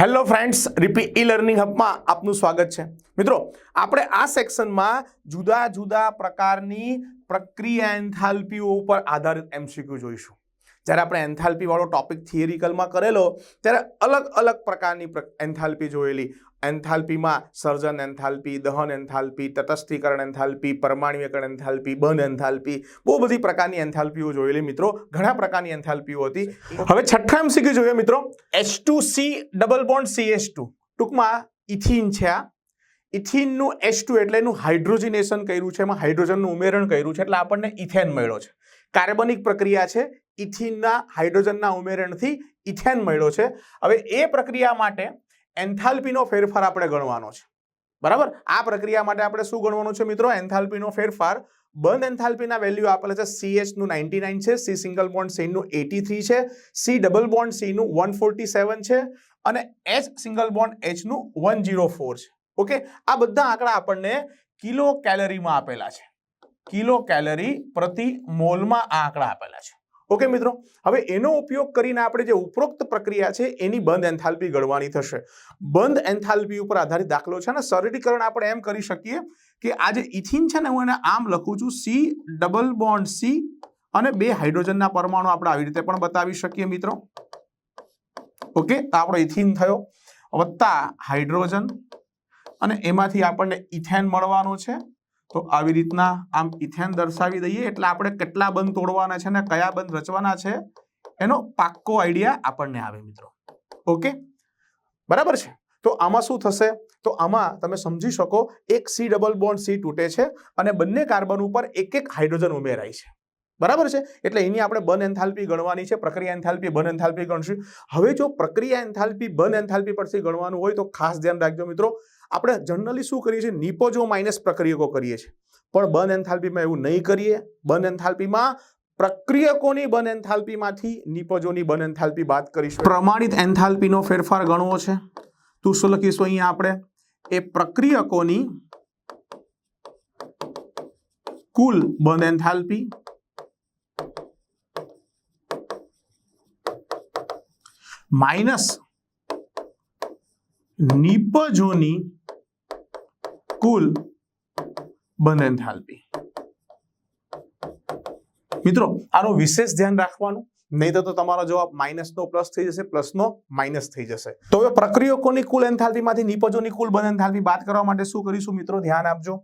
Hello friends રીપી e learning હબમાં આપનું સ્વાગત છે. મિત્રો, આપણે આ સેક્શનમાં જુદા જુદા પ્રકારની પ્રક્રિયા એન્થાલ્પીઓ ઉપર આધારિત એમસીક્યુ જોઈશું. જ્યારે આપણે એન્થાલ્પીવાળો ટોપિક થિયરિકલમાં કરેલો, ત્યારે અલગ અલગ પ્રકારની એન્થાલ્પી જોયેલી એન્થાલ્પીમાં સર્જન એન્થાલ્પી, દહન એન્થાલ્પી, તટસ્થીકરણ એન્થાલ્પી પરમાણ્વીયકરણ એન્થાલ્પી, બંધ એન્થાલ્પી, બહુ બધી પ્રકારની એન્થાલ્પીઓ જોયેલી મિત્રો. ઘણા પ્રકારની એન્થાલ્પીઓ હતી. હવે છઠ્ઠા એમસીક્યુ જોઈએ મિત્રો. H two C double bond C H two ટૂંકમાં ઇથિન છે આ. ઇથિનનું એચ ટુ એટલે એનું હાઇડ્રોજિનેશન કર્યું છે. એમાં હાઇડ્રોજનનું ઉમેરણ કર્યું છે. એટલે આપણને ઇથેન મળ્યો છે. કાર્બનિક પ્રક્રિયા છે. ઇથિનના હાઇડ્રોજનના ઉમેરણથી ઇથેન મળ્યો છે. હવે એ પ્રક્રિયા માટે એન્થાલ્પીનો ફેરફાર આપણે ગણવાનો છે. બરાબર? આ પ્રક્રિયા માટે આપણે શું ગણવાનું છે મિત્રો? એન્થાલ્પીનો ફેરફાર. બંધ એન્થાલ્પીના વેલ્યુ આપેલા છે સી નું નાઇન્ટી નાઇન છે સી સિંગલ બોન્ડ સીનું એટી થ્રી છે સી ડબલ બોન્ડ સીનું વન ફોર્ટી સેવન છે અને એચ સિંગલ બોન્ડ એચનું વન જીરો ફોર છે. ઓકે? આ બધા આંકડા આપણને કિલો કેલરીમાં આપેલા છે. કિલો કેલરી પ્રતિ મોલમાં આ આંકડા આપેલા છે. ઓકે, મિત્રો? હવે એનો ઉપયોગ કરીને આપણે જે ઉપરોક્ત પ્રક્રિયા છે, એની બંધ એન્થાલ્પી ગણવાની થશે. બંધ એન્થાલ્પી ઉપર આધારિત દાખલો છે અને સરળીકરણ આપણે એમ કરી શકીએ કે આ જે ઇથિન છે ને, હું એને આમ લખું છું, સી, ડબલ બોન્ડ સી અને બે હાઇડ્રોજનના પરમાણુ આપણે આવી રીતે પણ બતાવી શકીએ, મિત્રો. ઓકે, તો આપણો ઇથિન થયો. વત્તા હાઇડ્રોજન અને એમાંથી આપણને ઇથેન મળવાનું છે. તો આવી રીતના આમ ઇથેન દર્શાવી દઈએ. એટલે આપણે કેટલા બંધ તોડવાના છે અને કયા બંધ રચવાના છે, એનો પાક્કો આઈડિયા આપણને આવે મિત્રો. ઓકે? બરાબર છે? તો આમાં શું થશે? તો આમાં તમે સમજી શકો, એક સી ડબલ બોન્ડ સી તૂટે છે અને બંને કાર્બન ઉપર એક એક હાઇડ્રોજન ઉમેરાય છે. બરાબર છે? એટલે એની આપણે બન એન્થાલ્પી ગણવાની છે, પ્રક્રિયા એન્થાલ્પી, બન એન્થાલ્પી ગણશું. હવે જો પ્રક્રિયા એન્થાલ્પી, બન એન્થાલ્પી પરથી ગણવાનું હોય તો ખાસ ધ્યાન રાખજો મિત્રો. આપણે જનરલી શું કરીએ છીએ? નિપજો માઇનસ પ્રક્રિયકો કરીએ છીએ. પણ બન એન્થાલ્પીમાં એવું નહીં કરીએ. બન એન્થાલ્પીમાં પ્રક્રિયકોની બન એન્થાલ્પીમાંથી નિપજોની બન એન્થાલ્પી બાદ કરીશું. પ્રમાણિત એન્થાલ્પીનો ફેરફાર ગણવો છે. તું શું લખીશું અહીંયા આપણે? એ પ્રક્રિયકોની કુલ બન એન્થાલ્પી માઇનસ નિપજોની કુલ બંધ એન્થાલ્પી મિત્રો, આનું વિશેષ ધ્યાન રાખવાનું, નહીં તો તમારો જવાબ માઇનસ નો પ્લસ થઈ જશે પ્લસ નો માઇનસ થઈ જશે. તો હવે પ્રક્રિયકોની કુલ એન્થાલ્પીમાંથી, નિપજોની કુલ બંધ એન્થાલ્પી બાદ કરવા માટે શું કરીશું મિત્રો? ધ્યાન આપજો.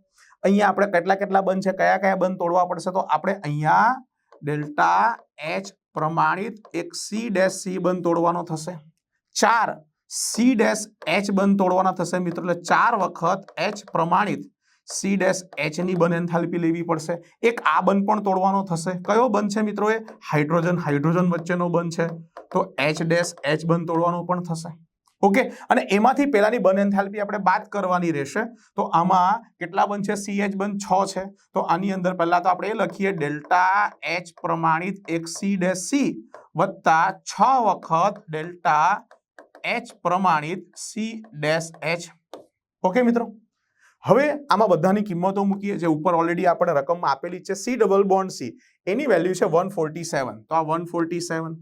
અહીંયા આપણે કેટલા કેટલા બંધ છે, કયા કયા બંધ તોડવા પડશે? તો આપણે અહીંયા ડેલ્ટા એચ પ્રમાણિત એક સી ડેશ સી બંધ તોડવાનો થશે. ચાર સી ડેશ એચ બંધ તોડવાના થશે મિત્રો. એટલે ચાર વખત એચ પ્રમાણિત સી ડેશ એચની બંધ એન્થાલ્પી લેવી પડશે. એક આ બંધ પણ તોડવાનો થશે. કયો બંધ છે મિત્રો એ? હાઇડ્રોજન. હાઇડ્રોજન વચ્ચેનો બંધ છે. તો એચ ડેશ એચ બંધ તોડવાનો પણ થશે. ઓકે અને એમાંથી પહેલાની બંધ એન્થાલ્પી આપણે બાદ કરવાની રહેશે. તો આમાં કેટલા છે? સી એચ બંધ છ છે. તો આની અંદર પહેલા તો આપણે એ લખીએ ડેલ્ટા એચ પ્રમાણિત એક સી ડેશ સી વત્તા છ વખત ડેલ્ટા એચ પ્રમાણિત સી ડેશ એચ ઓકે મિત્રો? હવે આમાં બધાની કિંમતો મૂકીએ. જે ઉપર ઓલરેડી આપણે રકમમાં આપેલી છે સી ડબલ બોન્ડ સી એની વેલ્યુ છે વન ફોર્ટી સેવન તો આ વન ફોર્ટી સેવન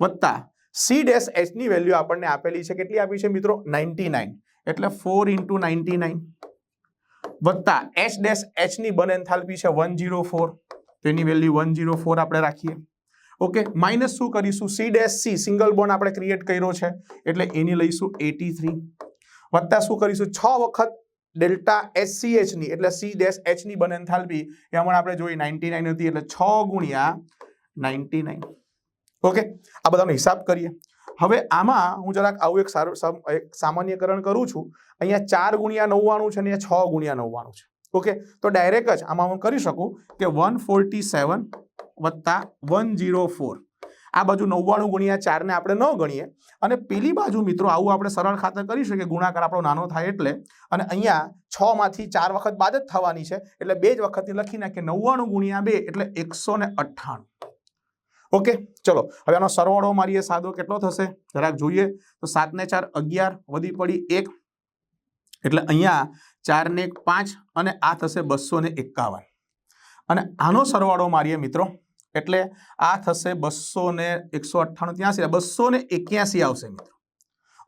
વત્તા સી ડેશ એચની વેલ્યુ આપણને આપેલી છે, કેટલી આપી છે મિત્રો? નાઇન્ટી નાઇન એટલે ફોર ઇન્ટુ નાઇન્ટી નાઇન વત્તા એચ ડેશ એચની બન એન્થાલ્પી છે વન જીરો ફોર એની વેલ્યુ વન જીરો ફોર આપણે રાખીએ. ઓકે માઇનસ શું કરીશું? C dash C single bond આપણે ક્રિએટ કર્યો છે. એટલે એની લઈશું એટી થ્રી વત્તા શું કરીશું? છ વખત ડેલ્ટા એસ સી એચની એટલે સી ડેશ એચની બને એન્થાલ્પી એ હમણાં આપણે જોઈ નાઇન્ટી નાઇન હતી, એટલે છ ગુણ્યા નાઇન્ટી નાઇન ઓકે, આ બધાનો હિસાબ કરીએ. હવે આમાં હું જરાક આવું એક સારું એક સામાન્યકરણ કરું છું. અહીંયા ચાર ગુણ્યા નવ્વાણું છે અને અહીંયા છ ગુણ્યા નવ્વાણું છે. ઓકે, તો ડાયરેક્ટ જ આમાં હું કરી શકું કે વન ફોર્ટી સેવન વત્તા વન જીરો ફોર. આ બાજુ નવ્વાણું ગુણ્યા ચારને આપણે ન ગણીએ. અને પેલી બાજુ મિત્રો આવું આપણે સરળ ખાતર કરી શકીએ. ગુણાકાર આપણો નાનો થાય એટલે. અને અહીંયા છ માંથી ચાર વખત બાદ જ થવાની છે. એટલે બે જ વખતની લખી નાખીએ. નવ્વાણું ગુણ્યા બે એટલે એકસો ને અઠ્ઠાણું. ઓકે? ચલો. હવે આનો સરવાળો મારીએ. સાદો કેટલો થશે? જરાક જોઈએ. તો સાતને ચાર અગિયાર વધી પડી એક. એટલે અહીંયા ચારને એક પાંચ અને આ થશે બસો એકાવન. અને આનો સરવાળો મારીએ મિત્રો. એટલે આ થશે બસો ને એકસો અઠ્ઠાણું ત્યાંસી બસો ને એક્યાસી આવશે મિત્રો.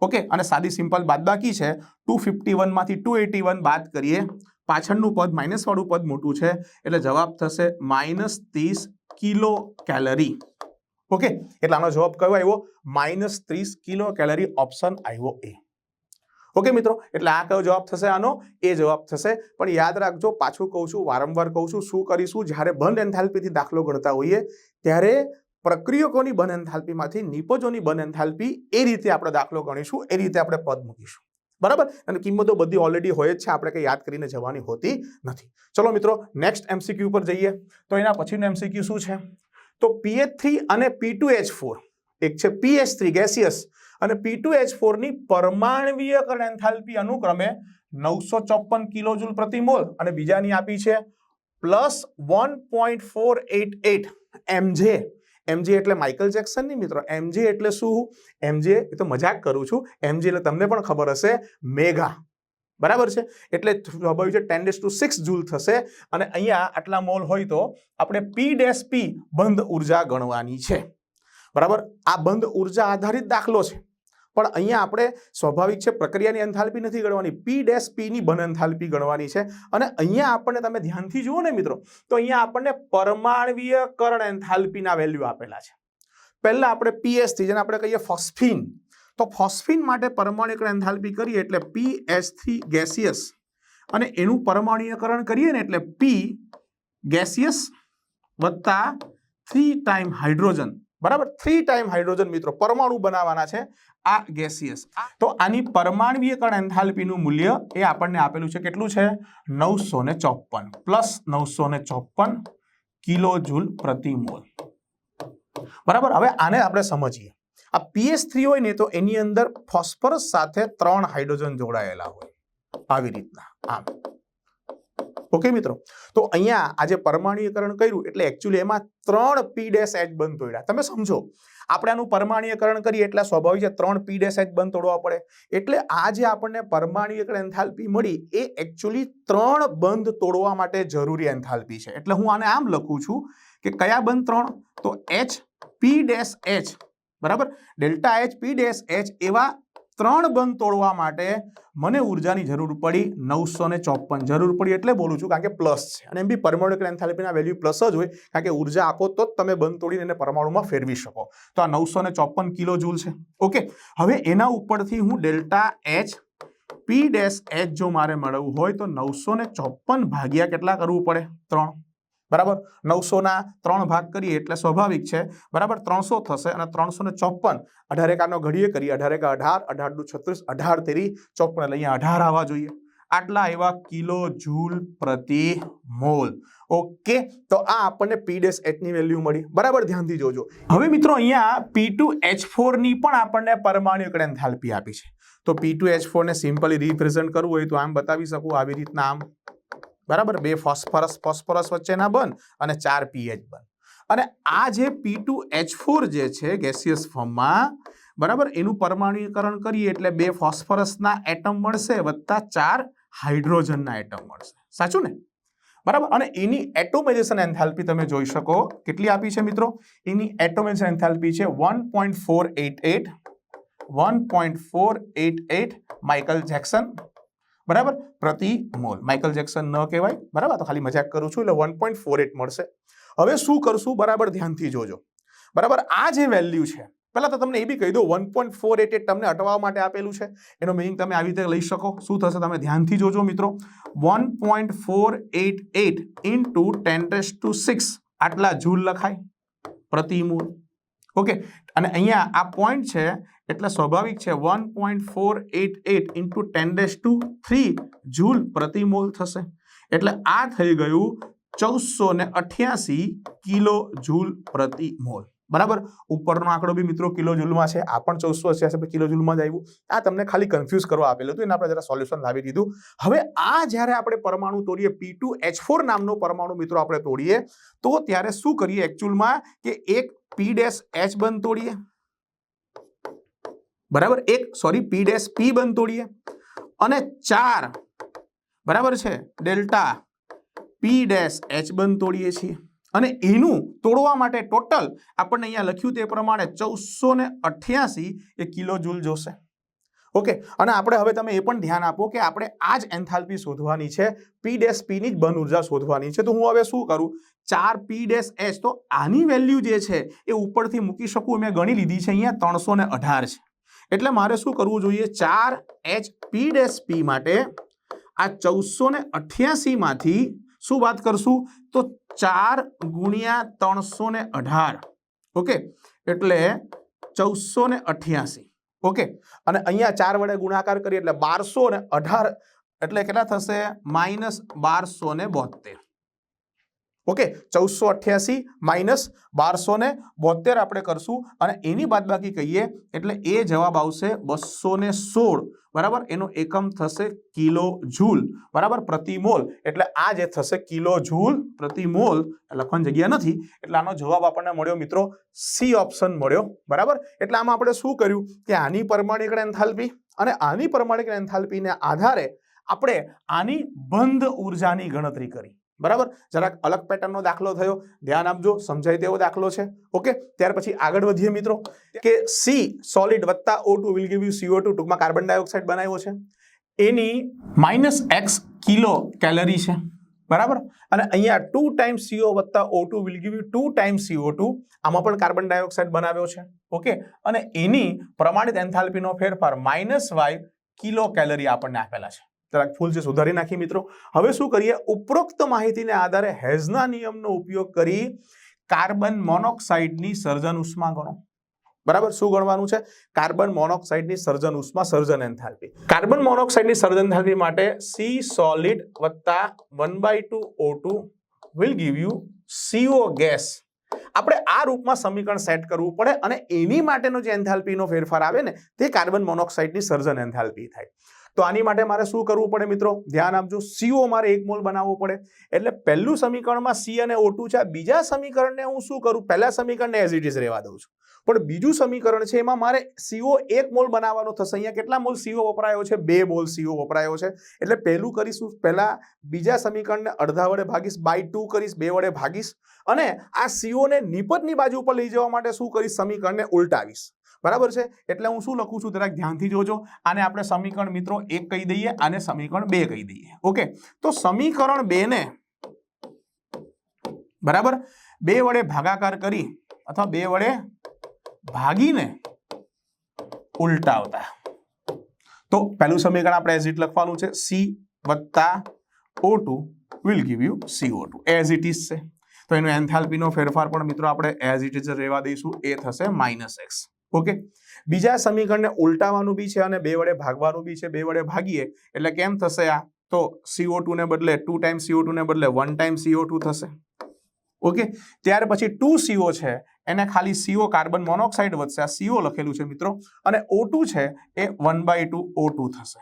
ઓકે, અને સાદી સિમ્પલ બાદબાકી છે. ટુ ફિફ્ટી વનમાંથી ટુ એટી વન બાદ કરીએ. પાછળનું પદ માઇનસવાળું પદ મોટું છે. એટલે જવાબ થશે માઇનસ ત્રીસ કિલો કેલરી. ઓકે, એટલે આનો જવાબ કયો આવ્યો? માઇનસ ત્રીસ કિલો કેલરી ઓપ્શન આવ્યો એ. ઓકે મિત્રો, એટલે આ કયો જવાબ થશે આનો? એ જવાબ થશે. પણ યાદ રાખજો, પાછું કહું છું, વારંવાર કહું છું, શું કરીશું? જ્યારે બંધ એન્થાલ્પીથી દાખલો ગણતા હોઈએ, ત્યારે પ્રક્રિયકોની બન એન્થાલ્પીમાંથી નિપજોની બન એન્થાલ્પી એ રીતે આપણે દાખલો ગણીશું, એ રીતે આપણે પદ મૂકીશું. બરાબર? અને કિંમતો બધી ઓલરેડી હોય જ છે, આપણે કંઈ યાદ કરીને જવાની હોતી નથી. ચલો મિત્રો નેક્સ્ટ એમસીક્યુ પર જઈએ. તો એના પછીનું એમસીક્યુ શું છે? તો પીએચ થ્રી અને પી એચ ફોર એક છે પીએચ થ્રી ગેસિયસ અને પી ટુ એચ ફોરની પરમાણવીય એન્થાલ્પી અનુક્રમે નવસો ચોપન કિલોજુલ પ્રતિ મોલ અને બીજાની આપી છે plus one point four eight eight MJ MJ એટલે માઇકલ જેક્સનની મિત્રો. એમજે એટલે શું? એમજે એ તો મજાક કરું છું. એમજે એટલે તમને પણ ખબર હશે મેગા બરાબર છે? એટલે સ્વાભાવિક છે ten dash two six joule થશે અને અહીંયા આટલા મોલ હોય તો આપણે પી ડેસ પી બંધ ઊર્જા ગણવાની છે. બરાબર? આ બંધ ઊર્જા આધારિત દાખલો છે. પણ અહીંયા આપણે સ્વાભાવિક છે, પ્રક્રિયાની એન્થાલ્પી નથી ગણવાની. પી ડેસ પીની બન એન્થાલ્પી ગણવાની છે. અને અહીંયા આપણને તમે ધ્યાનથી જુઓ ને મિત્રો, તો અહીંયા આપણને પરમાણવીયકરણ એન્થાલ્પીના વેલ્યુ આપેલા છે. પહેલાં આપણે પીએસથી જેને આપણે કહીએ ફોસ્ફિન, તો ફોસ્ફિન માટે પરમાણુકરણ એન્થાલ્પી કરીએ એટલે પી એસ થ્રી ગેસિયસ. અને એનું પરમાણુકરણ કરીએ ને એટલે પી ગેસિયસ વત્તા થ્રી ટાઈમ હાઇડ્રોજન બરાબર? થ્રી ટાઈમ હાઇડ્રોજન મિત્રો, પરમાણુ બનાવવાના છે આ ગેસિયસ તો આની પરમાણવીયકરણ એન્થાલ્પીનું મૂલ્ય એ આપણને આપેલું છે કેટલું છે? નવસો ને ચોપન પ્લસ નવસો ને ચોપન કિલો જૂલ પ્રતિ બરાબર? હવે આને આપણે સમજીએ. આ પીએસ થ્રી હોય ને તો એની અંદર ફોસ્ફરસ સાથે ત્રણ હાઇડ્રોજન જોડાયેલા હોય. આવી રીતના, આમ. ઓકે મિત્રો. તો અહીંયા આજે પરમાણીયકરણ કર્યું એટલે એકચ્યુઅલી એમાં ત્રણ પી ડેસ એચ બંધ તોડ્યા. તમે સમજો, આપણે આનું પરમાણીયકરણ કરીએ એટલે સ્વાભાવિક છે ત્રણ પી ડેસ એચ બંધ તોડવા પડે. એટલે આ જે આપણને પરમાણીયકરણ એન્થાલ્પી મળી, એ એકચ્યુઅલી ત્રણ બંધ તોડવા માટે જરૂરી એન્થાલ્પી છે. એટલે હું આને આમ લખું છું કે કયા બંધ ત્રણ? તો એચ પી ડેસ એચ બરાબર? Delta H P dash H એવા ત્રણ બંધ તોડવા માટે મને ઉર્જાની જરૂર પડી, નવસો ને ચોપન. જરૂર પડી એટલે બોલું છું, કારણ કે પ્લસ છે. અને એમ બી પરમાણુ એન્થાલ્પીના વેલ્યુ પ્લસ જ હોય, કારણ કે ઊર્જા આપો તો જ તમે બંધ તોડીને એને પરમાણુમાં ફેરવી શકો. તો આ નવસો ને ચોપન કિલો જૂલ છે. ઓકે, હવે એના ઉપરથી હું delta H P dash H જો મારે મેળવવું હોય તો નવસો ને ચોપન ભાગ્યા કેટલા કરવું પડે? ત્રણ. બરાબર? નવસોના ત્રણ ભાગ કરીએ એટલે સ્વાભાવિક છે. બરાબર? ત્રણસો થશે અને ત્રણસો ને ચોપન. અઢાર એકાનો ઘડીએ કરીએ. અઢાર એકા અઢાર અઢાર દુ છત્રીસ, અઢાર તેરી, ચોપન એટલે અહીંયા અઢાર આવવા જોઈએ. આટલા એવા કિલો જૂલ પ્રતિ મોલ. ઓકે? તો આ આપણને પી ડેસ એચની વેલ્યુ મળી. બરાબર? ધ્યાનથી જોજો. હવે મિત્રો અહીંયા પી ટુ એચ ફોરની પણ આપણને પરમાણુ એન્થાલ્પી આપી છે. તો પી ટુ એચ ફોરને સિમ્પલી રિપ્રેઝન્ટ કરવું હોય તો આમ બતાવી શકું. આવી રીતના આમ બરાબર? બે ફોસ્ફરસ ફોસ્ફરસ વચ્ચેના બન અને ચાર પીએચ બન. અને આ જે પી ટુ એચ ફોર જે છે ગેસિયસ ફોર્મમાં બરાબર? એનું પરમાણુકરણ કરીએ એટલે બે ફોસ્ફરસના એટમ મળશે વત્તા ચાર હાઇડ્રોજનના એટમ મળશે. સાચું ને? બરાબર? અને એની એટોમાઇઝેશન એન્થાલ્પી તમે જોઈ શકો. કેટલી આપી છે મિત્રો? એની એટોમાઇઝેશન એન્થાલ્પી છે one point four eight eight one point four eight eight Michael Jackson બરાબર? પ્રતિ મોલ. માઇકલ જેક્સન ન કહેવાય. બરાબર? તો ખાલી મજાક કરું છું, એટલે વન પોઈન્ટ ફોર એટ મળશે. હવે શું કરશું? બરાબર, ધ્યાનથી જોજો. બરાબર? આ જે વેલ્યુ છે, પહેલાં તો તમને એ બી કહી દો one point four eight eight તમને અટવા માટે આપેલું છે. એનો મિનિંગ તમે આવી રીતે લઈ શકો. શું થશે? તમે ધ્યાનથી જોજો, મિત્રો. One point four eight eight into ten dash two six આટલા જૂલ લખાય. પ્રતિ મૂળ ઓકે અને અહીંયા આ પોઈન્ટ છે એટલે સ્વાભાવિક છે one point four eight eight into ten dash two three joule પ્રતિ મોલ થશે. એટલે આ થઈ ગયું ચૌદસો ને અઠ્યાસી કિલો જૂલ પ્રતિ મોલ બરાબર? ઉપરનો આંકડો બી મિત્રો કિલો જૂલમાં છે, આ પણ ચૌદસો અઠ્યાસી કિલો જૂલમાં જ આવ્યું. આ તમને ખાલી કન્ફ્યુઝ કરવા આપેલું હતું, એને આપણે જરા સોલ્યુશન લાવી દીધું. હવે આ જ્યારે આપણે પરમાણુ તોડીએ પી ટુ એચ ફોર નામનો પરમાણુ મિત્રો આપણે તોડીએ, તો ત્યારે શું કરીએ એકચ્યુઅલમાં કે એક પી ડેશ એચ બંધ તોડીએ. બરાબર? એક સોરી પી ડેશ પી બંધ તોડીએ. અને ચાર, બરાબર છે? ડેલ્ટા પી ડેશ એચ બંધ તોડીએ છીએ. અને એનું તોડવા માટે ટોટલ આપણને અહીંયા લખ્યું તે પ્રમાણે ચૌદસો ને અઠ્યાસી એ કિલો જૂલ જોશે. ઓકે? અને આપણે હવે તમે એ પણ ધ્યાન આપો કે આપણે આ જ એન્થાલ્પી શોધવાની છે. પી ડેશ પીની જ બંધ ઊર્જા શોધવાની છે. તો હું હવે શું કરું? ચાર પી ડેશ એચ તો આની વેલ્યુ જે છે એ ઉપરથી મૂકી શકું? મેં ગણી લીધી છે અહીંયા ત્રણસો ને અઢાર છે. એટલે મારે શું કરવું જોઈએ? ચાર એચ પી ડેશ પી માટે આ ચૌદસો ને અઠ્યાસીમાંથી શું વાત કરશું? તો ચાર ગુણ્યા ત્રણસો ને અઢાર. ઓકે? એટલે ચૌદસો ને અઠ્યાસી. ઓકે? અને અહીંયા ચાર વડે ગુણાકાર કરીએ એટલે બારસો ને અઢાર. એટલે કેટલા થશે? માઇનસ બારસો ને બોતેર ઓકે, ચૌદસો અઠ્યાસી માઇનસ બારસો ને બોતેર આપણે કરશું અને એની બાદબાકી કહીએ એટલે એ જવાબ આવશે બસો ને સોળ. બરાબર? એનો એકમ થશે કિલો જૂલ. બરાબર? પ્રતિમોલ. એટલે આ જે થશે કિલો જૂલ, પ્રતિમોલ લખવાની જગ્યા નથી, એટલે આનો જવાબ આપણને મળ્યો મિત્રો સી ઓપ્શન મળ્યો. બરાબર? એટલે આમાં આપણે શું કર્યું? કે આની પરમાણિક એન્થાલ્પી અને આની પરમાણિક એન્થાલ્પીને આધારે આપણે આની બંધ ઉર્જાની ગણતરી કરી. બરાબર? જરાક અલગ પેટર્નનો દાખલો થયો. ધ્યાન આપજો, સમજાય તેવો દાખલો છે. ઓકે ત્યાર પછી આગળ વધીએ મિત્રો. કે સી સોલિડ વત્તા O two will give you CO two ટૂંકમાં કાર્બન ડાયોક્સાઇડ બનાવ્યો છે. એની માઇનસ એક્સ કિલો કેલરી છે. બરાબર? અને અહીંયા ટુ ટાઈમ સીઓ વત્તા O two will give you two time CO two આમાં પણ કાર્બન ડાયોક્સાઇડ બનાવ્યો છે. ઓકે અને એની પ્રમાણિત એન્થાલ્પીનો ફેરફાર માઇનસ વાય કિલો કેલરી આપણને આપેલા છે. જરાક ફૂલ છે સુધારી નાખી મિત્રો. હવે શું કરીએ? ઉપરોક્ત માહિતીને આધારે હેઝના નિયમનો ઉપયોગ કરી કાર્બન મોનોક્સાઇડની સર્જન ઉષ્મા ગણો. બરાબર? શું ગણવાનું છે? કાર્બન મોનોક્સાઇડની સર્જન ઉષ્મા, સર્જન એન્થાલ્પી. કાર્બન મોનોક્સાઇડની સર્જન એન્થાલ્પી માટે સી સોલિડ વત્તા one by two O two will give you CO gas. આપણે આ રૂપમાં સમીકરણ સેટ કરવું પડે અને એની માટેનો જે એન્થાલ્પીનો ફેરફાર આવે ને, તે કાર્બન મોનોક્સાઇડની સર્જન એન્થાલ્પી થાય. તો આની માટે મારે શું કરવું પડે મિત્રો? ધ્યાન આપજો. સીઓ મારે એક મોલ બનાવવો પડે. એટલે પહેલું સમીકરણમાં સી અને ઓટુ છે. બીજા સમીકરણને હું શું કરું? પહેલા સમીકરણને એઝ ઇટ ઇઝ રહેવા દઉં છું. પણ બીજું સમીકરણ છે એમાં મારે સીઓ એક મોલ બનાવવાનો થશે. અહીંયા કેટલા મોલ સીઓ વપરાયો છે? બે મોલ સીઓ વપરાયો છે. એટલે પહેલું કરીશું. પહેલા બીજા સમીકરણને અડધા વડે ભાગીશ. બાય ટુ કરીશ. બે વડે ભાગીશ. અને આ સીઓને નિપટની બાજુ ઉપર લઈ જવા માટે શું કરીશ? સમીકરણને ઉલટાવીશ. બરાબર છે? એટલે હું શું લખું છું? જરાક ધ્યાનથી જોજો. આને આપણે સમીકરણ મિત્રો એક કહી દઈએ, આને સમીકરણ બે કહી દઈએ. ઓકે? તો સમીકરણ બે ને બરાબર? બે વડે ભાગાકાર કરી અથવા બે વડે ભાગીને ઉલટાવતા. તો પહેલું સમીકરણ આપણે એઝ ઇટ લખવાનું છે. સી વત્તા O two will give you CO two as it is છે. તો એનો એન્થાલ્પીનો ફેરફાર પણ મિત્રો આપણે એઝ ઇટ ઇઝ રહેવા દઈશું. એ થશે માઇનસ એક્સ ઓકે? બીજા સમીકરણને ઉલટાવવાનું બી છે અને બે વડે ભાગવાનું બી છે. બે વડે ભાગીએ એટલે કેમ થશે આ? તો સીઓ ટુ ને બદલે ટુ ટાઈમ સીઓ ટુ ને બદલે વન ટાઈમ સીઓ ટુ થશે. ઓકે? ત્યાર પછી ટુ સીઓ છે, એને ખાલી સીઓ કાર્બન મોનોક્સાઇડ વધશે. આ સીઓ લખેલું છે મિત્રો. અને ઓ છે, એ વન બાય ટુ ઓ થશે.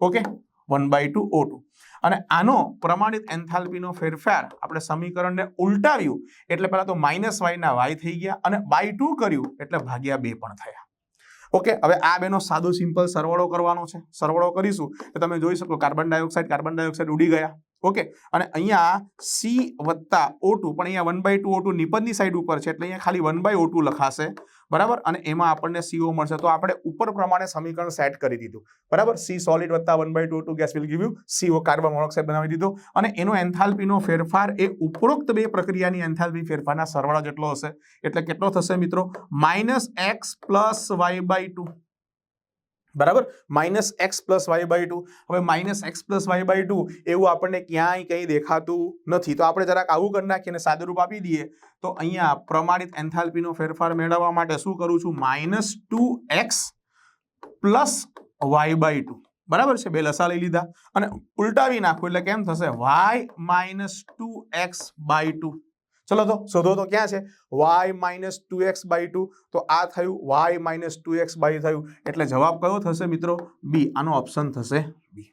Okay? One by two O two અને આનો પ્રમાણિત એન્થાલ્પીનો ફેરફાર આપણે સમીકરણને ઉલટાવ્યું, એટલે પહેલાં તો માઇનસ વાયના વાય થઈ ગયા અને બાય ટુ કર્યું, એટલે ભાગ્યા બે પણ થયા. ઓકે હવે આ બેનો સાદો સિમ્પલ સરવાળો કરવાનો છે. સરવાળો કરીશું, તો તમે જોઈ શકો કાર્બન ડાયોક્સાઇડ કાર્બન ડાયોક્સાઇડ ઉડી ગયા. ઓકે? અને અહીંયા સી વત્તા ઓ ટુ પણ અહીંયા one by two O two નિપજની side ઉપર છે, એટલે અહીંયા ખાલી વન બાય ઓ ટુ લખાશે. બરાબર? અને એમાં આપણને સીઓ મળશે. તો આપણે ઉપર પ્રમાણે સમીકરણ સેટ કરી દીધું. બરાબર? સી સોલિડ વત્તા one by two two gas will give you CO carbon monoxide બનાવી દીધો. અને એનો એન્થાલ્પીનો ફેરફાર એ ઉપરોક્ત બે પ્રક્રિયાની એન્થાલ્પી ફેરફારના સરવાળા જેટલો હશે. એટલે કેટલો થશે મિત્રો? Minus X plus Y by two બરાબર? Minus X plus Y by two. હવે minus X plus Y by two એવું આપણને ક્યાંય કંઈ દેખાતું નથી. તો આપણે જરાક આવું કરી નાખીએ અને સાદુરૂપ આપી દઈએ. તો અહીંયા પ્રમાણિત એન્થાલ્પીનો ફેરફાર મેળવવા માટે શું કરું છું? Minus two X plus Y by two. બરાબર છે? બે લસા લઈ લીધા. અને ઉલટાવી નાખું એટલે કેમ થશે? Y minus two X by two. ચલો તો શોધો તો ક્યાં છે? Y minus two X by two તો આ થયું Y minus two X by થયું. એટલે જવાબ કયો થશે મિત્રો? બી આનો ઓપ્શન થશે બી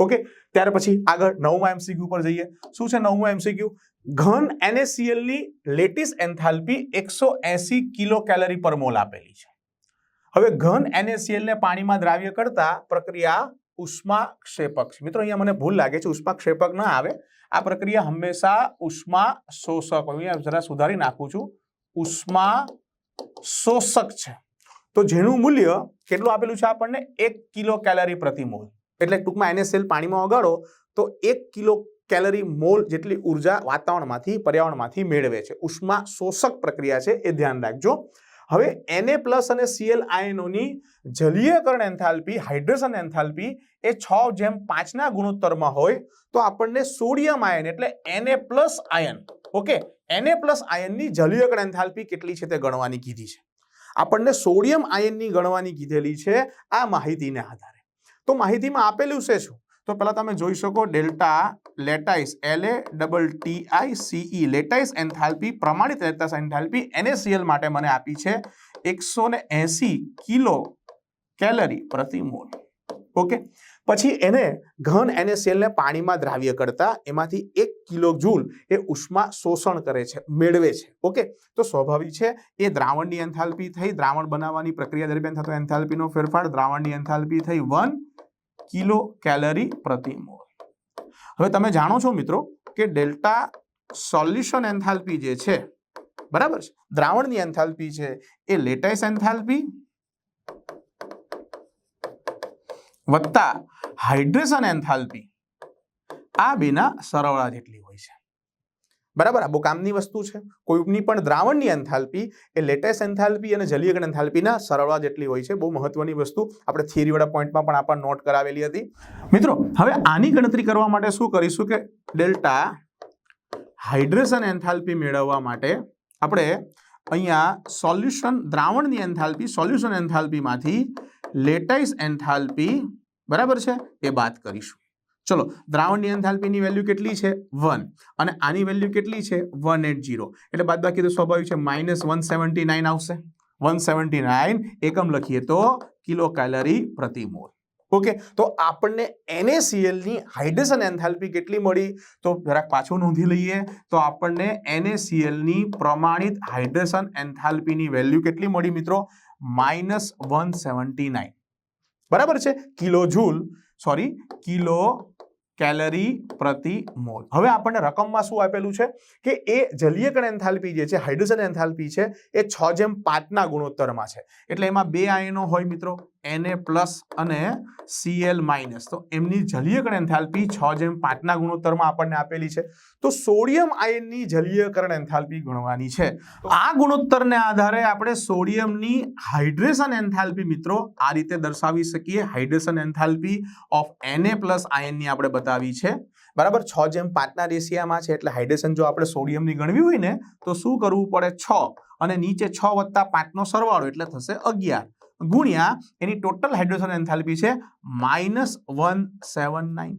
ઓકે ત્યાર પછી આગળ નવમા એમસીક્યુ પર જઈએ. શું છે નવમું એમસીક્યુ ઘન એનએસીએલની લેટેસ્ટ લેટિસ એન્થાલ્પી એકસો એસી કિલો કેલરી પર મોલ આપેલી છે. હવે ઘન એનએસીએલને પાણીમાં દ્રાવ્ય કરતા પ્રક્રિયા ઉષ્મા ક્ષેપક મિત્રો, અહીંયા મને ભૂલ લાગે છે ઉષ્મા ક્ષેપક ના આવે. આ પ્રક્રિયા હંમેશા ઉષ્મા શોષક અહીંયા જરા સુધારી નાખું છું. ઉષ્મા શોષક છે. તો જેનું મૂલ્ય કેટલું આપેલું છે આપણને? એક કિલો કેલરી પ્રતિ મોલ. એટલે ટૂંકમાં NaCl પાણીમાં ઓગાળો, તો એક કિલો કેલરી મોલ જેટલી ઊર્જા વાતાવરણમાંથી, પર્યાવરણમાંથી મેળવે છે. ઉષ્મા શોષક પ્રક્રિયા છે, એ ધ્યાન રાખજો. હવે Na પ્લસ અને Cl આયનોની જલીયકરણ એન્થાલ્પી, હાઇડ્રેશન એન્થાલ્પી એ છ જેમ પાંચના ગુણોત્તરમાં હોય તો આપણને સોડિયમ આયન એટલે Na plus ion, okay? Na plus આયનની જલીયકરણ એન્થાલ્પી કેટલી છે તે ગણવાની કીધી છે. આપણને સોડિયમ આયનની ગણવાની કીધેલી છે આ માહિતીને આધારે. તો માહિતીમાં આપેલું છે શું? તો પહેલાં તમે જોઈ શકો delta lattice L A double T I C E lattice enthalpy, પ્રમાણિત લેટાઇસ એન્થાલ્પી એનએસીએલ માટે મને આપી છે એકસો ને એસી કિલો કેલરી પ્રતિ મોલ. ઓકે પછી એને ઘન એનએસીએલને પાણીમાં દ્રાવ્ય કરતા એમાંથી એક કિલો જૂલ એ ઉષ્મા શોષણ કરે છે, મેળવે છે. ઓકે તો સ્વાભાવિક છે, એ દ્રાવણની એન્થાલ્પી થઈ, દ્રાવણ બનાવવાની પ્રક્રિયા દરમિયાન થતો એન્થાલ્પીનો ફેરફાર દ્રાવણની એન્થાલ્પી થઈ વન કિલો કેલરી પ્રતિ મોલ. હવે તમે જાણો છો મિત્રો કે ડેલ્ટા સોલ્યુશન એન્થાલ્પી જે છે, બરાબર છે? દ્રાવણની એન્થાલ્પી છે એ લેટેસ એન્થાલ્પી વત્તા હાઇડ્રેશન એન્થાલ્પી આ બેના સરવાળા જેટલી હોય છે. બરાબર? આ બહુ કામની વસ્તુ છે. કોઈની પણ દ્રાવણની એન્થાલ્પી એ લેટેસ્ટ એન્થાલ્પી અને જલીયગણ એન્થાલ્પીના સરળવા જેટલી હોય છે. બહુ મહત્વની વસ્તુ. આપણે થિયરીવાળા પોઈન્ટમાં પણ આપણને નોટ કરાવેલી હતી. મિત્રો, હવે આની ગણતરી કરવા માટે શું કરીશું કે ડેલ્ટા હાઇડ્રેશન એન્થાલ્પી મેળવવા માટે આપણે અહીંયા સોલ્યુશન દ્રાવણની એન્થાલ્પી, સોલ્યુશન એન્થાલ્પીમાંથી લેટાઇસ એન્થાલ્પી બરાબર છે? એ બાદ કરીશું. ચલો દ્રાવણની એન્થાલ્પીની વેલ્યુ કેટલી છે? વન અને આની વેલ્યુ કેટલી છે? વન એટ જીરો એટલે બાદ બાકી તો સ્વાભાવિક છે માઇનસ વન સેવન્ટી નાઇન આવશે. વન સેવન્ટી નાઇન એકમ લખીએ તો કિલો કેલરી પ્રતિ મોલ ઓકે તો આપણને એનએસીએલની હાઇડ્રેશન એન્થાલ્પી કેટલી મળી? તો જરાક પાછું નોંધી લઈએ. તો આપણને એનએસીએલની પ્રમાણિત હાઇડ્રેશન એન્થાલ્પીની વેલ્યુ કેટલી મળી મિત્રો? માઇનસ વન સેવન્ટી નાઇન બરાબર છે? Kilo joule sorry kilo calorie પ્રતિ મોલ. હવે આપણને રકમમાં શું આપેલું છે? કે એ જલીયકણ એન્થાલ્પી જે છે, હાઇડ્રોજન એન્થાલ્પી છે, એ છ જેમ પાંચના ગુણોત્તરમાં છે. એટલે એમાં બે આયનો હોય મિત્રો. Na પ્લસ અને Cl માઇનસ તો એમની જલીયકરણ એન્થાલ્પી છ જેમ પાંચના ગુણોત્તરમાં આપણને આપેલી છે. તો સોડિયમ આયનની જલીયકરણ એન્થાલ્પી ગણવાની છે. આ ગુણોત્તરને આધારે આપણે સોડિયમની હાઇડ્રેશન એન્થાલ્પી મિત્રો આ રીતે દર્શાવી શકીએ. Hydration enthalpy of Na plus આયનની આપણે બતાવી છે. બરાબર? છ જેમ પાંચના રેશિયામાં છે એટલે હાઇડ્રેશન જો આપણે સોડિયમની ગણવી હોય ને, તો શું કરવું પડે? છ. અને નીચે છ વત્તા પાંચનો સરવાળો એટલે થશે અગિયાર. ગુણ્યા એની ટોટલ હાઇડ્રોજન એન્થાલ્પી છે માઇનસ વન સેવન નાઇન.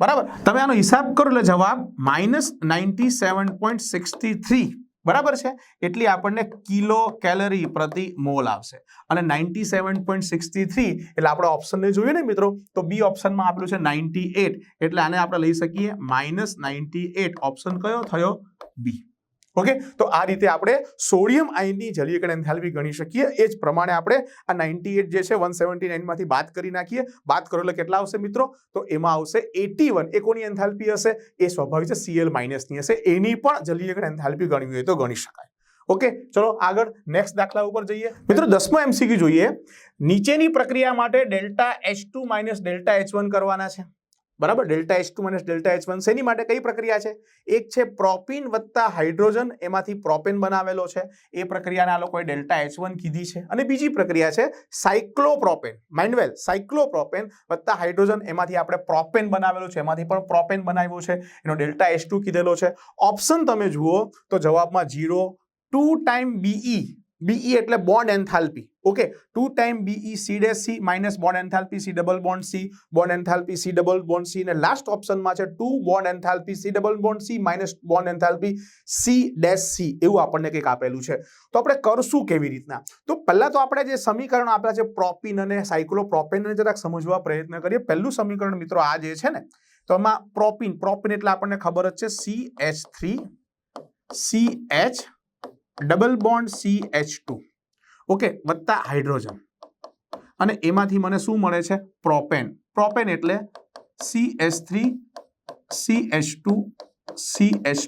બરાબર? તમે આનો હિસાબ કરો એટલે જવાબ minus ninety seven point sixty three. બરાબર છે? એટલી આપણને કિલો કેલરી પ્રતિ મોલ આવશે. અને ninety seven point sixty three એટલે આપણે ઓપ્શનને જોઈએ ને મિત્રો તો બી ઓપ્શનમાં આપેલું છે નાઇન્ટી એટ. એટલે આને આપણે લઈ શકીએ માઇનસ નાઇન્ટી એટ. ઓપ્શન કયો? થયો બી ઓકે તો આ રીતે આપણે સોડિયમ આયનની જલીયકરણ એન્થાલ્પી ગણી શકીએ. એ જ પ્રમાણે આપણે આ નાઇન્ટી એટ જે છે, વન સેવન્ટી નાઇનમાંથી બાદ કરી નાખીએ. બાદ કરો એટલે કેટલા આવશે મિત્રો? તો એમાં આવશે એટી વન. એ કોની એન્થાલ્પી હશે? એ સ્વાભાવિક છે સીએલ માઇનસની હશે. એની પણ જલીયકરણ એન્થાલ્પી ગણવી હોય તો ગણી શકાય. ઓકે ચલો, આગળ નેક્સ્ટ દાખલા ઉપર જઈએ. મિત્રો, દસમો એમસીક્યુ જોઈએ. નીચેની પ્રક્રિયા માટે delta H two minus delta H one કરવાના છે. બરાબર? Delta H two minus delta H one શેની માટે કઈ પ્રક્રિયા છે? એક છે પ્રોપિન વત્તા હાઇડ્રોજન, એમાંથી પ્રોપેન બનાવેલો છે. એ પ્રક્રિયાને આ લોકોએ ડેલ્ટા એચ વન કીધી છે. અને બીજી પ્રક્રિયા છે સાયક્લોપ્રોપેન. માઇન્ડવેલ સાયક્લોપ્રોપેન વત્તા હાઇડ્રોજન, એમાંથી આપણે પ્રોપેન બનાવેલું છે. એમાંથી પણ પ્રોપેન બનાવ્યું છે. એનો ડેલ્ટા એચ ટુ કીધેલો છે. ઓપ્શન તમે જુઓ તો જવાબમાં zero two time BE BE એટલે bond enthalpy okay two time BE C dash C minus bond enthalpy C double bond C bond enthalpy C double bond C અને last ઓપ્શનમાં છે two bond enthalpy C double bond C minus bond enthalpy C dash C એવું આપણને કંઈક આપેલું છે. તો આપણે કરશું કેવી રીતના? તો પહેલાં તો આપણે જે સમીકરણ આપેલા છે, પ્રોપિન અને સાયક્લોપ્રોપેનને જરાક સમજવા પ્રયત્ન કરીએ. પહેલું સમીકરણ મિત્રો આ જે છે ને, તો એમાં પ્રોપીન પ્રોપીન એટલે આપણને ખબર જ છે C H three C H double bond C H two okay, વત્તા હાઇડ્રોજન. અને એમાંથી મને શું મળે છે? પ્રોપેન. પ્રોપેન એટલે C H three C H two C H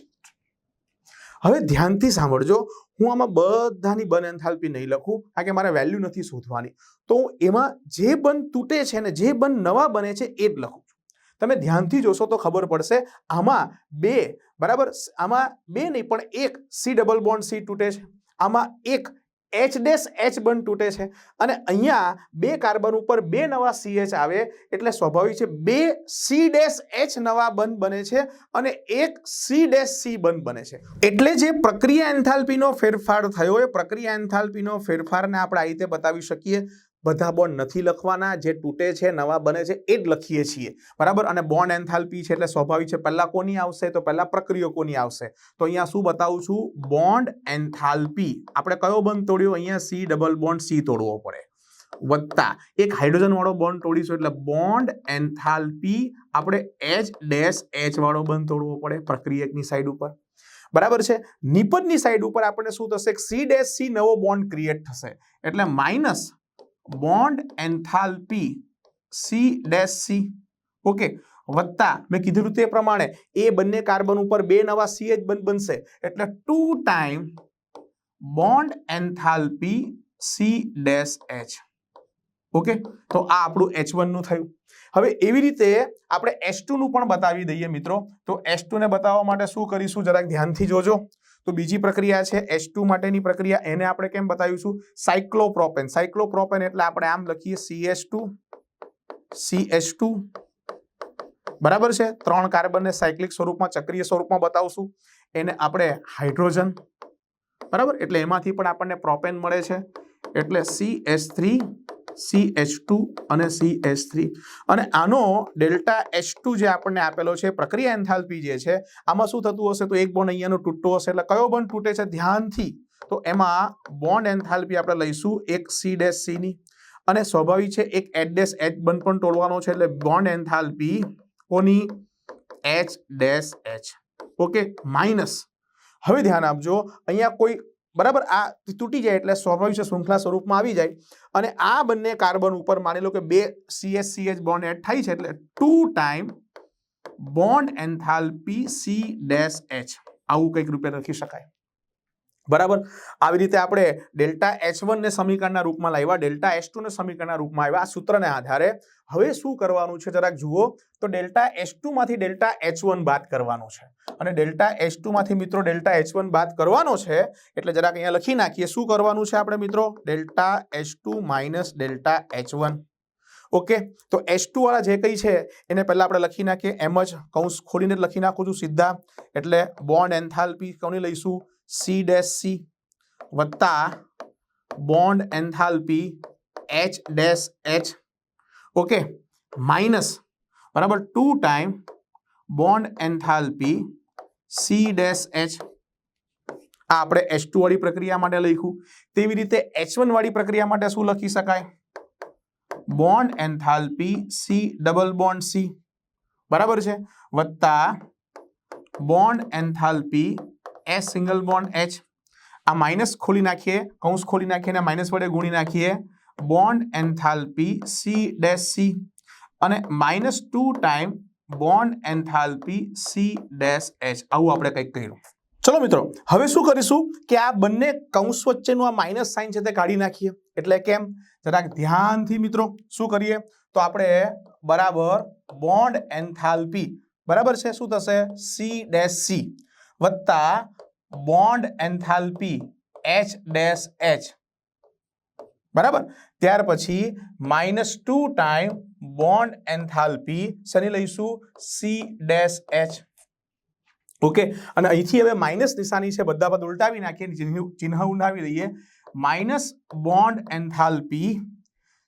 હવે ધ્યાનથી સાંભળજો, હું આમાં બધાની બન એન્થાલ્પી નહીં લખું, કારણ કે મારે વેલ્યુ નથી શોધવાની. તો એમાં જે બન તૂટે છે ને જે બન નવા બને છે એ જ લખું છું. તમે ધ્યાનથી જોશો તો ખબર પડશે, આમાં બે બરાબર? આમાં બે નહીં, પણ એક સી ડબલ બોન્ડ સી તૂટે છે. આમાં એક એચ ડેશ એચ બંધ તૂટે છે. અને અહીંયા બે કાર્બન ઉપર બે નવા CH આવે, એટલે સ્વાભાવિક છે બે સી ડેશ એચ નવા બંધ બને છે અને એક સી ડેશ સી બંધ બને છે. એટલે જે પ્રક્રિયા એન્થાલ્પીનો ફેરફાર થયો, એ પ્રક્રિયા એન્થાલ્પીનો ફેરફારને આપણે આ રીતે બતાવી શકીએ. બધા બોન્ડ નથી લખવાના, જે તૂટે છે, નવા બને છે, એ જ લખીએ છીએ. બરાબર? અને બોન્ડ એન્થાલ્પી છે એટલે સ્વાભાવિક છે, પહેલાં કોની આવશે? તો પહેલાં પ્રક્રિયો કોની આવશે? તો અહીંયા શું બતાવું છું? બોન્ડ એન્થાલ્પી આપણે કયો બંધ તોડ્યો? અહીંયા સી ડબલ બોન્ડ સી તોડવો પડે. વત્તા. એક હાઇડ્રોજન વાળો બોન્ડ તોડીશું એટલે બોન્ડ એન્થાલ્પી આપણે એચ ડેશ એચ વાળો બંધ તોડવો પડે પ્રક્રિયકની સાઈડ ઉપર. બરાબર છે? નિપજની સાઈડ ઉપર આપણે શું થશે? સી ડેશ સી નવો બોન્ડ ક્રિએટ થશે. એટલે minus bond enthalpy, C dash C. Okay, વત્તા, મેં કીધેલું તે પ્રમાણે, એ બંને કાર્બન ઉપર બે નવા સી બંધ બનશે. એટલે two time bond enthalpy, C dash H. Okay, તો આ આપણું એચ વનનું થયું. હવે એવી રીતે આપણે એચનું પણ બતાવી દઈએ મિત્રો. તો એચ ને બતાવવા માટે શું કરીશું? જરાક ધ્યાનથી જોજો. તો બીજી પ્રક્રિયા છે એચ માટેની પ્રક્રિયા. એને આપણે કેમ બતાવીશું? સાયક્લોપ્રોપેન. સાયક્લોપ્રોપેન એટલે આપણે આમ લખીએ સીએચ ટુ બરાબર છે? ત્રણ કાર્બનને સાયક્લિક સ્વરૂપમાં, ચક્રીય સ્વરૂપમાં બતાવશું. એને આપણે હાઇડ્રોજન. બરાબર? એટલે એમાંથી પણ આપણને પ્રોપેન મળે છે. એટલે C S three C H two અને સી એચ થ્રી અને આનો ડેલ્ટા એચ ટુ જે આપણને આપેલો છે, પ્રક્રિયા એન્થાલ્પી જે છે, આમાં શું થતું હશે? તો એક બોન્ડ અહીંયાનો તૂટતો હશે. એટલે કયો બોન્ડ તૂટે છે? ધ્યાનથી. તો એમાં બોન્ડ એન્થાલ્પી આપણે લઈશું એક સી ડેશ સીની અને સ્વાભાવિક છે, એક એચ ડેશ એચ બંધ પણ તોડવાનો છે, એટલે બોન્ડ એન્થાલ્પી કોની? H dash H okay minus હવે ધ્યાન આપજો, અહીંયા કોઈ બરાબર? આ તૂટી જાય એટલે સ્વાભાવિક શૃંખલા સ્વરૂપમાં આવી જાય. અને આ બંને કાર્બન ઉપર માની લો કે બે સીએચ સીએચ બોન્ડ એડ થાય છે એટલે two time bond enthalpy C dash H આવું કંઈક રૂપે લખી શકાય. બરાબર? આવી રીતે આપણે ડેલ્ટા એચ ને સમીકરણના રૂપમાં લાવ્યા, ડેલ્ટા એચ ને સમીકરણના રૂપમાં આવ્યા આ સૂત્રને આધારે. હવે શું કરવાનું છે જરાક જુઓ, તો ડેલ્ટા એચમાંથી ડેલ્ટા એચ વન બાદ કરવાનું છે. અને ડેલ્ટા એચમાંથી મિત્રો ડેલ્ટા એચ વન બાદ કરવાનો છે, એટલે જરાક અહીંયા લખી નાખીએ. શું કરવાનું છે આપણે મિત્રો? Delta H two minus delta H one. Okay? તો એચ ટુ વાળા જે કંઈ છે, એને પહેલા આપણે લખી નાખીએ. એમ જ કૌંસ ખોલીને લખી નાખું છું સીધા. એટલે બોન્ડ, એન્થાલ્પી કોની લઈશું? સી ડેશ સી વત્તા bond enthalpy H dash H okay minus બરાબર two time bond enthalpy C dash H આ આપણે એચ ટુ વાળી પ્રક્રિયા માટે લખ્યું. તેવી રીતે એચ વન વાળી પ્રક્રિયા માટે શું લખી શકાય? Bond enthalpy C double bond C બરાબર છે? વત્તા bond enthalpy S single bond H આ માઇનસ ખોલી નાખીએ, કૌંસ ખોલી નાખીએ અને માઇનસ વડે ગુણી નાખીએ. Bond enthalpy C dash C અને minus two time bond enthalpy C dash H આવું આપણે કંઈક કર્યું. ચલો મિત્રો, હવે શું કરીશું કે આ બંને કૌંસ વચ્ચેનું આ માઇનસ સાઇન છે તે કાઢી નાખીએ. એટલે કેમ? જરાક ધ્યાનથી મિત્રો, શું કરીએ? તો આપણે બરાબર બોન્ડ એન્થાલ્પી બરાબર છે? શું થશે? સી ડેશ સી વત્તા bond enthalpy H dash H બરાબર? ત્યાર પછી minus two time bond enthalpy શની લઈશું? C dash H okay? અને અહીંથી હવે માઇનસ નિશાની છે, બધા પદ ઉલટાવી નાખીએ ચિહ્ન ઉડાવી દઈએ minus bond enthalpy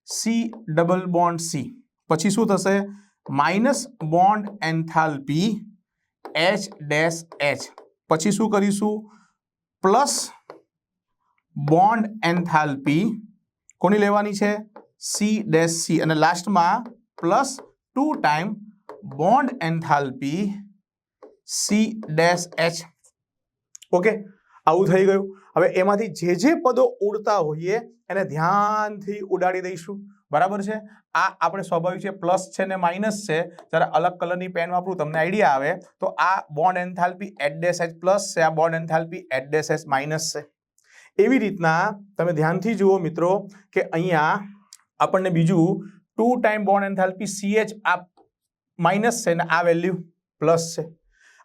C double bond C પછી શું થશે? Minus bond enthalpy H dash H પછી શું કરીશું? પ્લસ બોન્ડ એન્થાલ્પી કોની લેવાની છે? C dash C. અને લાસ્ટમાં plus two time bond enthalpy C dash H. Okay? આવું થઈ ગયું. હવે એમાંથી જે જે પદો ઉડતા હોઈએ એને ધ્યાનથી ઉડાડી દઈશું. બરાબર છે? આ આપણે સ્વાભાવિક છે, પ્લસ છે ને માઇનસ છે. જ્યારે અલગ કલરની પેન વાપરું, તમને આઈડિયા આવે, તો આ bond enthalpy H dash H plus છે, આ bond enthalpy H dash H minus છે. એવી રીતના તમે ધ્યાનથી જુઓ મિત્રો, કે અહીંયા આપણને બીજું two time bond enthalpy CH આ માઇનસ છે ને આ વેલ્યુ પ્લસ છે.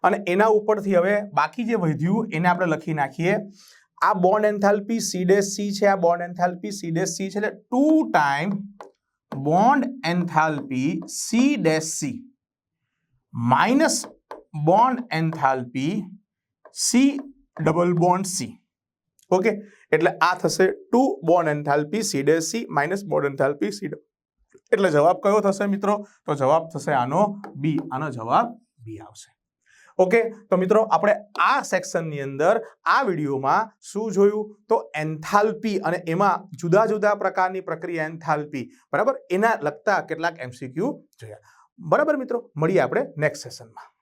અને એના ઉપરથી હવે બાકી જે વધ્યું, એને આપણે લખી નાખીએ. આ bond enthalpy C dash C છે, આ bond enthalpy C dash C છે, એટલે two time bond enthalpy C dash C minus bond enthalpy C double bond C okay એટલે આ થશે two bond enthalpy C dash C minus bond enthalpy C એટલે જવાબ કયો થશે મિત્રો? તો જવાબ થશે આનો બી આનો જવાબ બી આવશે. ઓકે તો મિત્રો આપણે આ સેક્શનની અંદર આ વિડીયોમાં શું જોયું? તો એન્થાલ્પી અને એમાં જુદા જુદા પ્રકારની પ્રક્રિયા એન્થાલ્પી. બરાબર? એના લગતા કેટલાક એમસીક્યુ જોયા. બરાબર મિત્રો? મળીએ આપણે નેક્સ્ટ સેશનમાં